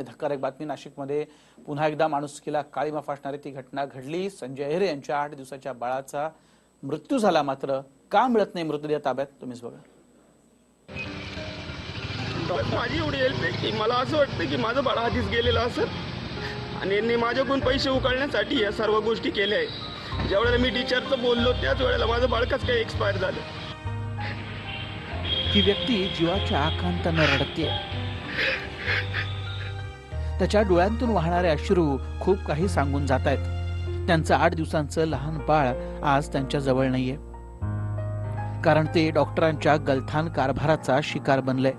धक्कादायक बातमी नाशिकमध्ये पुन्हा एकदा माणुसकीला काळीमा फासणारी ती घटना घडली. संजय अहिरे यांच्या आठ दिवसाच्या बाळाचा मृत्यू झाला मात्र का मिळत नाही मृतदेह ताब्यात? तुम्हीच बघा. माझी एवढी हेल्प आहे की मला असं वाटतं की माझं बाळ आधीच गेलेलं असत आणि यांनी माझ्याकडून पैसे उकळण्यासाठी या सर्व गोष्टी केल्या आहे ज्या वेळेला मी टीचरचं बोललो त्याच वेळेला माझं बाळ कसं काय एक्सपायर झालं? ही व्यक्ती जीवाच्या आकांतानं रडते त्याच्या डोळ्यांतून वाहणारे अश्रू खूप काही सांगून जात आहेत त्यांचं आठ दिवसांचं लहान बाळ आज त्यांच्या जवळ नाहीये. कारण ते डॉक्टरांच्या गलथान कारभाराचा शिकार बनले.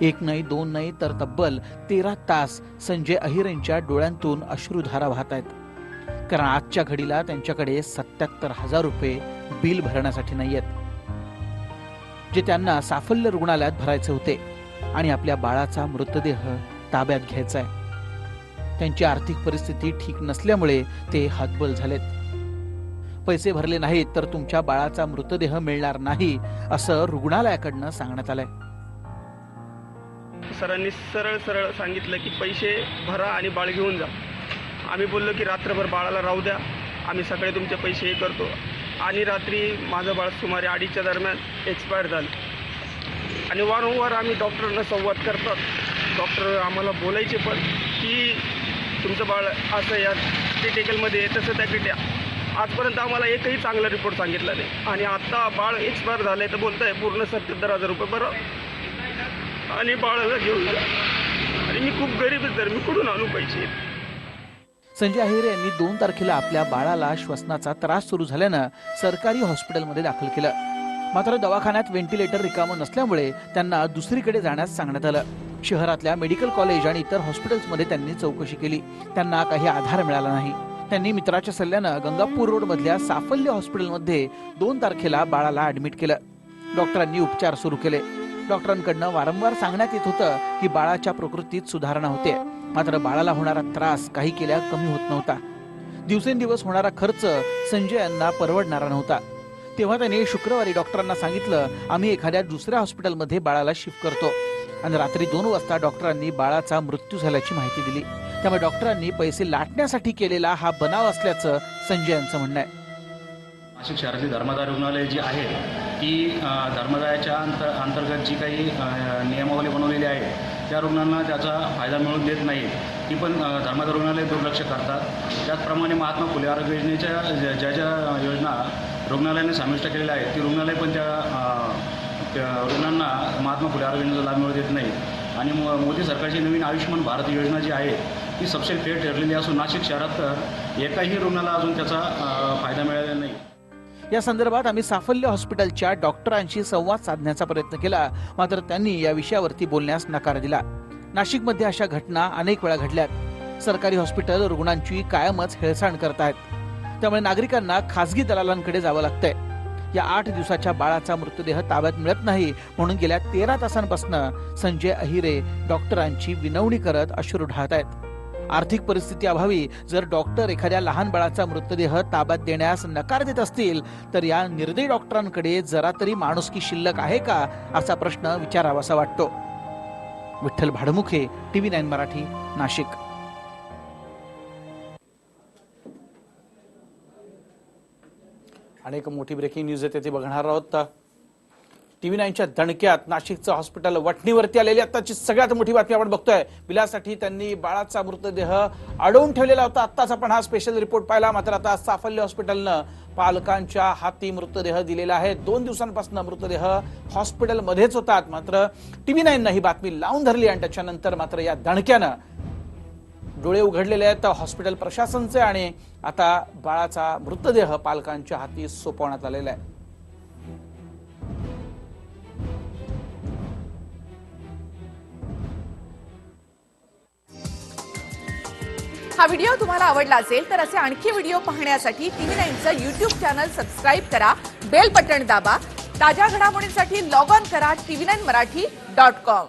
एक नाही दोन नाही तर तब्बल तेरा तास संजय अहिरेंच्या डोळ्यांतून अश्रुधारा वाहत आहेत कारण आजच्या घडीला त्यांच्याकडे सत्याहत्तर हजार रुपये बिल भरण्यासाठी नाहीयेत. जे त्यांना साफल्य रुग्णालयात भरायचे होते. आणि आपल्या बाळाचा मृतदेह ताब्यात घ्यायचा आहे त्यांची आर्थिक परिस्थिती ठीक नसल्यामुळे ते हतबल झालेत. पैसे भरले नाहीत तर तुमच्या बाळाचा मृतदेह मिळणार नाही असं रुग्णालयाकडनं सांगण्यात आलंय. सरांनी सरळ सरळ सांगितलं की पैसे भरा आणि बाळ घेऊन जा. आम्ही बोललो की रात्रभर बाळाला राहू द्या. आम्ही सकाळी तुमचे पैसे हे करतो. आणि रात्री माझं बाळ सुमारे अडीचच्या दरम्यान एक्सपायर झालं. आणि वारंवार आम्ही डॉक्टरांना संवाद करतात डॉक्टर आम्हाला बोलायचे पण की तुमचं बाळ असं या क्रिटिकलमध्ये आहे तसं त्या क्रिटिया आजपर्यंत आम्हाला एकही चांगला रिपोर्ट सांगितला नाही. आणि आत्ता बाळ एक्सपायर झालं आहे तर बोलत आहे पूर्ण सत्याहत्तर हजार रुपये बरं आणि बाळाला घेऊन जा. आणि मी खूप गरीब आहे तर मी कुठून आणू पैसे? संजय अहिरे यांनी दोन तारखेला आपल्या बाळाला श्वसनाचा त्रास सुरू झाल्यानं सरकारी हॉस्पिटलमध्ये दाखल केलं. मात्र दवाखान्यात व्हेंटिलेटर रिकामं नसल्यामुळे त्यांना दुसरीकडे जाण्यास सांगण्यात आलं. शहरातल्या मेडिकल कॉलेज आणि इतर हॉस्पिटल्समध्ये त्यांनी चौकशी केली. त्यांना काही आधार मिळाला नाही. त्यांनी मित्राच्या सल्ल्यानं गंगापूर रोड मधल्या साफल्य हॉस्पिटलमध्ये दोन तारखेला बाळाला ऍडमिट केलं. डॉक्टरांनी उपचार सुरू केले. डॉक्टरांकडनं वारंवार सांगण्यात येत होतं की बाळाच्या प्रकृतीत सुधारणा होते. मात्र बाळाला होणारा त्रास काही केल्या कमी होत नव्हता. दिवसेंदिवस होणारा खर्च संजय यांना परवडणारा नव्हता. तेव्हा त्याने शुक्रवारी डॉक्टरांना सांगितलं आम्ही एखाद्या दुसऱ्या हॉस्पिटलमध्ये बाळाला शिफ्ट करतो. आणि रात्री दोन वाजता डॉक्टरांनी बाळाचा मृत्यू झाल्याची माहिती दिली. त्यामुळे डॉक्टरांनी पैसे लाटण्यासाठी केलेला हा बनाव असल्याचं संजय यांचं म्हणणं आहे. नाशिक शहरातली धर्मदाय रुग्णालय जी आहे ती धर्मदायाच्या अंतर अंतर्गत जी काही नियमावली बनवलेली आहे त्या रुग्णांना त्याचा फायदा मिळून देत नाही ती पण धर्मदाय रुग्णालय दुर्लक्ष करतात. त्याचप्रमाणे महात्मा फुले आरोग्य योजनेच्या ज्या ज्या ज्या योजना रुग्णालयाने समाविष्ट केलेल्या आहेत. ती रुग्णालय पण त्या रुग्णांना महात्मा फुले आरोग्य योजनेचा लाभ मिळू देत नाही. आणि मो- मोदी सरकारची नवीन आयुष्यमान भारत योजना जी आहे ती सबसे फेर ठरलेली असून नाशिक शहरात तर एकाही रुग्णाला अजून त्याचा फायदा मिळालेला नाही. या संदर्भात आम्ही साफल्य हॉस्पिटलच्या डॉक्टरांशी संवाद साधण्याचा प्रयत्न केला. मात्र त्यांनी या विषयावरती बोलण्यास नकार दिला. नाशिकमध्ये अशा घटना अनेक वेळा घडल्यात. सरकारी हॉस्पिटल रुग्णांची कायमच हेळसांड आहेत त्यामुळे नागरिकांना खासगी दलालांकडे जावं लागतंय. या आठ दिवसाच्या बाळाचा मृतदेह ताब्यात मिळत नाही म्हणून गेल्या तेरा तासांपासून संजय अहिरे डॉक्टरांची विनवणी करत अश्रू ढाळत आहेत. आर्थिक परिस्थिती अभावी जर डॉक्टर एखाद्या लहान बाळाचा मृतदेह ताब्यात देण्यास नकार देत असतील तर या निर्दयी डॉक्टरांकडे जरा तरी माणुसकी शिल्लक आहे का असा प्रश्न विचारावासा वाटतो. Vitthal Bhadmukhe TV nine Marathi Nashik. आणि एक मोठी ब्रेकिंग न्यूज येते ती बघणार आहोत. टीव्ही नाईनच्या दणक्यात नाशिकचं हॉस्पिटल वटणीवरती आलेली आताची सगळ्यात मोठी बातमी आपण बघतोय. बिलासाठी त्यांनी बाळाचा मृतदेह अडवून ठेवलेला होता. आत्ताच आपण हा स्पेशल रिपोर्ट पाहिला. मात्र आता साफल्य हॉस्पिटलनं पालकांच्या हाती मृतदेह दिलेला आहे. दोन दिवसांपासून मृतदेह हॉस्पिटलमध्येच होतात. मात्र टीव्ही नाईननं ही बातमी लावून धरली आणि त्याच्यानंतर मात्र या दणक्यानं डोळे उघडलेले आहेत. हॉस्पिटल प्रशासनचे आणि आता बाळाचा मृतदेह पालकांच्या हाती सोपवण्यात आलेला आहे. हा व्हिडिओ तुम्हाला आवडला असेल तर असे आणखी व्हिडिओ पाहण्यासाठी टीव्ही नाईनचं युट्यूब चॅनल सबस्क्राईब करा बेल बटन दाबा ताज्या घडामोडींसाठी लॉग ऑन करा TV nine Marathi dot com